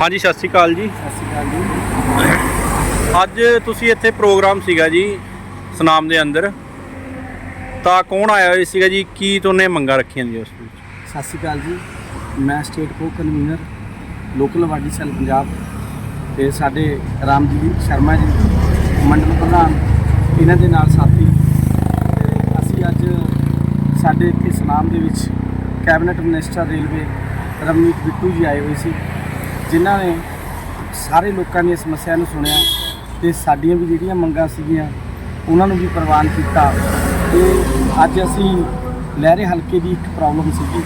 ਹਾਂਜੀ ਸਤਿ ਸ਼੍ਰੀ ਅਕਾਲ ਜੀ। ਸਤਿ ਸ਼੍ਰੀ ਅਕਾਲ ਜੀ। ਅੱਜ ਤੁਸੀਂ ਇੱਥੇ ਪ੍ਰੋਗਰਾਮ ਸੀਗਾ ਜੀ ਸਨਾਮ ਦੇ ਅੰਦਰ। ਤਾਂ ਕੌਣ ਆਇਆ ਹੋਇਆ ਸੀਗਾ ਜੀ? ਕੀ ਤੋਨੇ ਮੰਗਾਂ ਰੱਖੀਆਂ ਜੀ ਉਸ ਵਿੱਚ? ਸਤਿ ਸ਼੍ਰੀ ਅਕਾਲ ਜੀ। ਮੈਂ state co convener local body cell Punjab ਤੇ ਸਾਡੇ ਰਾਮਜੀਤ ਸ਼ਰਮਾ ਜੀ ਮੰਡਲ ਪ੍ਰਧਾਨ ਇਹਨਾਂ ਦੇ ਨਾਲ ਸਾਥੀ। ਅਸੀਂ ਅੱਜ ਸਾਡੇ ਇੱਥੇ ਸਨਾਮ ਦੇ ਵਿੱਚ cabinet minister railway Ramneet Bittu ji ਆਏ ਹੋਏ ਸੀ। ਜਿਨ੍ਹਾਂ ਨੇ ਸਾਰੇ ਲੋਕਾਂ ਦੀਆਂ ਸਮੱਸਿਆ ਨੂੰ ਸੁਣਿਆ ਤੇ ਸਾਡੀਆਂ ਵੀ ਜਿਹੜੀਆਂ ਮੰਗਾਂ ਸੀਗੀਆਂ ਉਹਨਾਂ ਨੂੰ ਵੀ ਪ੍ਰਵਾਨ ਕੀਤਾ ਤੇ ਅੱਜ ਅਸੀਂ ਲਹਿਰੇ ਹਲਕੇ ਦੀ ਇੱਕ ਪ੍ਰੋਬਲਮ ਸੀਗੀ।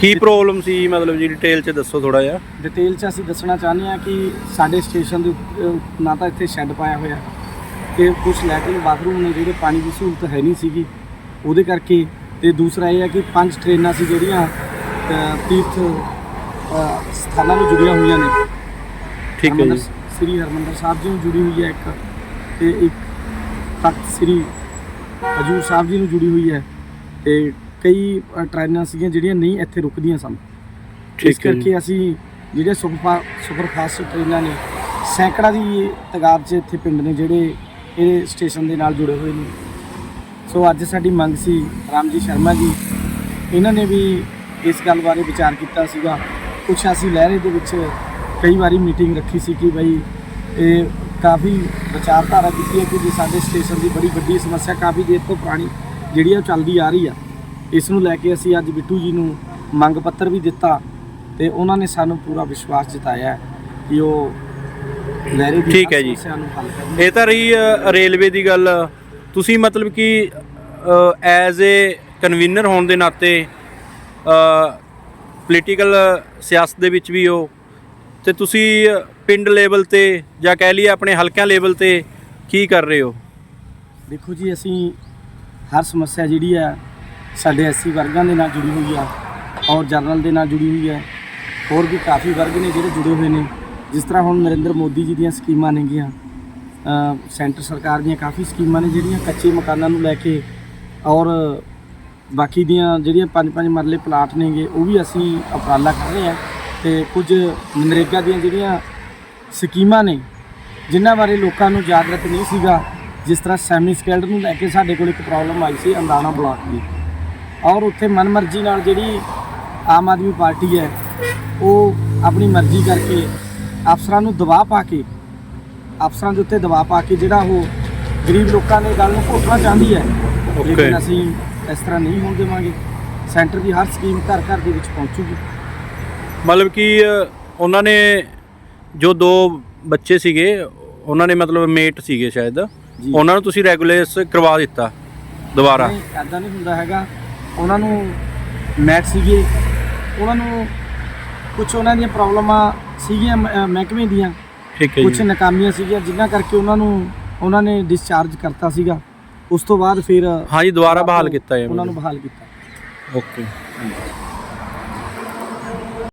ਕੀ ਪ੍ਰੋਬਲਮ ਸੀ? ਮਤਲਬ ਜੀ ਡਿਟੇਲ 'ਚ ਦੱਸੋ ਥੋੜਾ ਜਿਹਾ। ਡਿਟੇਲ 'ਚ ਅਸੀਂ ਦੱਸਣਾ ਚਾਹੁੰਦੇ ਹਾਂ ਕਿ ਸਾਡੇ ਸਟੇਸ਼ਨ ਦੇ ਉੱਤੇ ਨਾ ਤਾਂ ਇੱਥੇ ਸ਼ੈੱਡ ਪਾਇਆ ਹੋਇਆ ਤੇ ਕੁਝ ਲੈਟਰਿਨ ਬਾਥਰੂਮ ਨੇ ਜਿਹੜੇ ਪਾਣੀ ਦੀ ਸਹੂਲਤ ਹੈ ਨਹੀਂ ਸੀਗੀ ਉਹਦੇ ਕਰਕੇ ਤੇ ਦੂਸਰਾ ਇਹ ਹੈ ਕਿ ਪੰਜ ਟ੍ਰੇਨਾਂ ਸੀ ਜਿਹੜੀਆਂ ਅ, ਤੀਰਥ ਅ, ਸਥਾਨਾਂ ਨੂੰ ਜੁੜੀਆਂ ਹੋਈਆਂ ਨੇ। ਠੀਕ ਹੈ ਹਰਿਮੰਦਰ- ਜੀ ਸ੍ਰੀ ਹਰਮੰਦਰ ਸਾਹਿਬ ਜੀ ਨੂੰ ਜੁੜੀ ਹੋਈ ਹੈ ਇੱਕ ਤੇ ਇੱਕ ਤਖਤ ਸ੍ਰੀ ਹਜੂਰ ਸਾਹਿਬ ਜੀ ਨੂੰ ਜੁੜੀ ਹੋਈ ਹੈ ਤੇ ਕਈ ਅ, ਟ੍ਰੇਨਾਂ ਸੀਗੀਆਂ ਜਿਹੜੀਆਂ ਨਹੀਂ ਇੱਥੇ ਰੁਕਦੀਆਂ ਸਨ। ਇਸ ਠੀਕ ਹੈ ਜੀ। ਕਰਕੇ ਅਸੀਂ ਜਿਹੜੇ ਸੁਪਰ ਸੁਪਰਫਾਸਟ ਟ੍ਰੇਨਾਂ ਨੇ ਸੈਂਕੜਾ ਦੀ ਤਗਾਦ 'ਚ ਇੱਥੇ ਪਿੰਡ ਨੇ ਜਿਹੜੇ ਇਹ ਸਟੇਸ਼ਨ ਦੇ ਨਾਲ ਜੁੜੇ ਹੋਏ ਨੇ। ਸੋ ਅੱਜ ਸਾਡੀ ਮੰਗ ਸੀ ਰਾਮਜੀ ਸ਼ਰਮਾ ਜੀ ਇਹਨਾਂ ਨੇ ਵੀ ਇਸ ਗੱਲ ਬਾਰੇ ਵਿਚਾਰ ਕੀਤਾ ਸੀਗਾ। ਕੁਛ ਅਸੀਂ ਲਹਿਰੇ ਦੇ ਵਿੱਚ ਕਈ ਵਾਰੀ ਮੀਟਿੰਗ ਰੱਖੀ ਸੀ ਕਿ ਬਈ ਇਹ ਕਾਫੀ ਵਿਚਾਰਧਾਰਾ ਕੀਤੀ ਹੈ ਕਿ ਜੀ ਸਾਡੇ ਸਟੇਸ਼ਨ ਦੀ ਬੜੀ ਵੱਡੀ ਸਮੱਸਿਆ ਕਾਫੀ ਦੇਰ ਤੋਂ ਪੁਰਾਣੀ ਜਿਹੜੀ ਆ ਉਹ ਚੱਲਦੀ ਆ ਰਹੀ ਆ। ਇਸ ਨੂੰ ਲੈ ਕੇ ਅਸੀਂ ਅੱਜ ਬਿੱਟੂ ਜੀ ਨੂੰ ਮੰਗ ਪੱਤਰ ਵੀ ਦਿੱਤਾ ਤੇ ਉਹਨਾਂ ਨੇ ਸਾਨੂੰ ਪੂਰਾ ਵਿਸ਼ਵਾਸ ਜਤਾਇਆ ਕਿ ਉਹ ਲਹਿਰੇ ਦੀ ਠੀਕ ਹੈ ਜੀ। ਸਮੱਸਿਆ ਨੂੰ ਹੱਲ ਕਰਨਗੇ ਇਹ ਤਾਂ ਰਹੀ ਅ, ਰੇਲਵੇ ਦੀ ਗੱਲ। ਤੁਸੀਂ ਮਤਲਬ ਕਿ ਐਜ਼ ਏ ਕਨਵੀਨਰ ਹੋਣ ਦੇ ਨਾਤੇ ਪੋਲੀਟੀਕਲ ਸਿਆਸਤ ਦੇ ਵਿੱਚ ਵੀ ਹੋ। ਤੇ ਤੁਸੀਂ ਪਿੰਡ ਲੈਵਲ ਤੇ ਜਾਂ ਕਹਿ ਲਈਏ ਆਪਣੇ ਹਲਕਿਆਂ ਲੈਵਲ ਤੇ ਕੀ ਕਰ ਰਹੇ ਹੋ? ਦੇਖੋ ਜੀ, ਅਸੀਂ ਹਰ ਸਮੱਸਿਆ ਜਿਹੜੀ ਆ, ਸਾਡੇ ਐਸਸੀ ਵਰਗਾਂ ਦੇ ਨਾਲ ਜੁੜੀ ਹੋਈ ਆ, ਔਰ ਜਨਰਲ ਦੇ ਨਾਲ ਜੁੜੀ ਹੋਈ ਹੈ ਹੋਰ ਵੀ ਕਾਫੀ ਵਰਗ ਨੇ ਜਿਹੜੇ ਜੁੜੇ ਹੋਏ ਨੇ। ਜਿਸ ਤਰ੍ਹਾਂ ਹੁਣ ਨਰਿੰਦਰ ਮੋਦੀ ਜੀ ਦੀਆਂ ਸਕੀਮਾਂ ਨੇਗੀਆਂ ਸੈਂਟਰ ਸਰਕਾਰ ਦੀਆਂ ਕਾਫੀ ਸਕੀਮਾਂ ਨੇ ਜਿਹੜੀਆਂ ਕੱਚੇ ਮਕਾਨਾਂ ਨੂੰ ਲੈ ਕੇ, ਔਰ ਬਾਕੀ ਦੀਆਂ ਜਿਹੜੀਆਂ ਪੰਜ ਪੰਜ ਮਰਲੇ ਪਲਾਟ ਨੇਗੇ ਉਹ ਵੀ ਅਸੀਂ ਉਪਰਾਲਾ ਕਰ ਰਹੇ ਹਾਂ ਤੇ ਕੁਝ ਮਨਰੇਗਾ ਦੀਆਂ ਜਿਹੜੀਆਂ ਸਕੀਮਾਂ ਨੇ ਜਿਨ੍ਹਾਂ ਬਾਰੇ ਲੋਕਾਂ ਨੂੰ ਜਾਗਰਤ ਨਹੀਂ ਸੀਗਾ ਜਿਸ ਤਰ੍ਹਾਂ ਸੈਮੀ ਸਕਿਲਡ ਨੂੰ ਲੈ ਕੇ ਸਾਡੇ ਕੋਲ ਇੱਕ ਪ੍ਰੋਬਲਮ ਆਈ ਸੀ ਅੰਦਾਣਾ ਬਲਾਕ ਦੀ। ਔਰ ਉੱਥੇ ਮਨਮਰਜ਼ੀ ਨਾਲ ਜਿਹੜੀ ਆਮ ਆਦਮੀ ਪਾਰਟੀ ਹੈ ਉਹ ਆਪਣੀ ਮਰਜ਼ੀ ਕਰਕੇ ਅਫਸਰਾਂ ਨੂੰ ਦਬਾਅ ਪਾ ਕੇ ਅਫਸਰਾਂ ਦੇ ਉੱਤੇ ਦਬਾਅ ਪਾ ਕੇ ਜਿਹੜਾ ਉਹ ਗਰੀਬ ਲੋਕਾਂ ਦੇ ਗੱਲ ਨੂੰ ਘੋਟਣਾ ਚਾਹੁੰਦੀ ਹੈ ਲੇਕਿਨ ਅਸੀਂ ਇਸ ਤਰ੍ਹਾਂ ਨਹੀਂ ਹੋਣ ਦੇਵਾਂਗੇ। ਸੈਂਟਰ ਦੀ ਹਰ ਸਕੀਮ ਘਰ ਘਰ ਦੇ ਵਿੱਚ ਪਹੁੰਚੂਗੀ। ਮਤਲਬ ਕਿ ਉਹਨਾਂ ਨੇ ਜੋ ਦੋ ਬੱਚੇ ਸੀਗੇ ਉਹਨਾਂ ਨੇ ਮਤਲਬ ਮੇਟ ਸੀਗੇ ਸ਼ਾਇਦ। ਉਹਨਾਂ ਨੂੰ ਤੁਸੀਂ ਰੈਗੂਲੇਸ ਕਰਵਾ ਦਿੱਤਾ ਦੁਬਾਰਾ? ਨਹੀਂ ਐਦਾਂ ਨਹੀਂ ਹੁੰਦਾ ਹੈਗਾ। ਉਹਨਾਂ ਨੂੰ ਮੈਟ ਸੀਗੇ। ਉਹਨਾਂ ਨੂੰ ਕੁਝ ਉਹਨਾਂ ਦੀਆਂ ਪ੍ਰੋਬਲਮਾਂ ਸੀਗੀਆਂ ਮਹਿਕਮੇ ਦੀਆਂ। ਠੀਕ ਹੈ ਕੁਝ ਜੀ ਨਾਕਾਮੀਆਂ ਸੀਗੀਆਂ ਜਿਨ੍ਹਾਂ ਕਰਕੇ ਉਹਨਾਂ ਨੂੰ ਉਹਨਾਂ ਨੇ ਡਿਸਚਾਰਜ ਕਰਤਾ ਸੀਗਾ। ਉਸ ਤੋਂ ਬਾਅਦ ਫਿਰ ਹਾਂਜੀ ਦੁਬਾਰਾ ਬਹਾਲ ਕੀਤਾ ਹੈ ਉਹਨਾਂ ਨੂੰ ਬਹਾਲ ਕੀਤਾ। ਓਕੇ।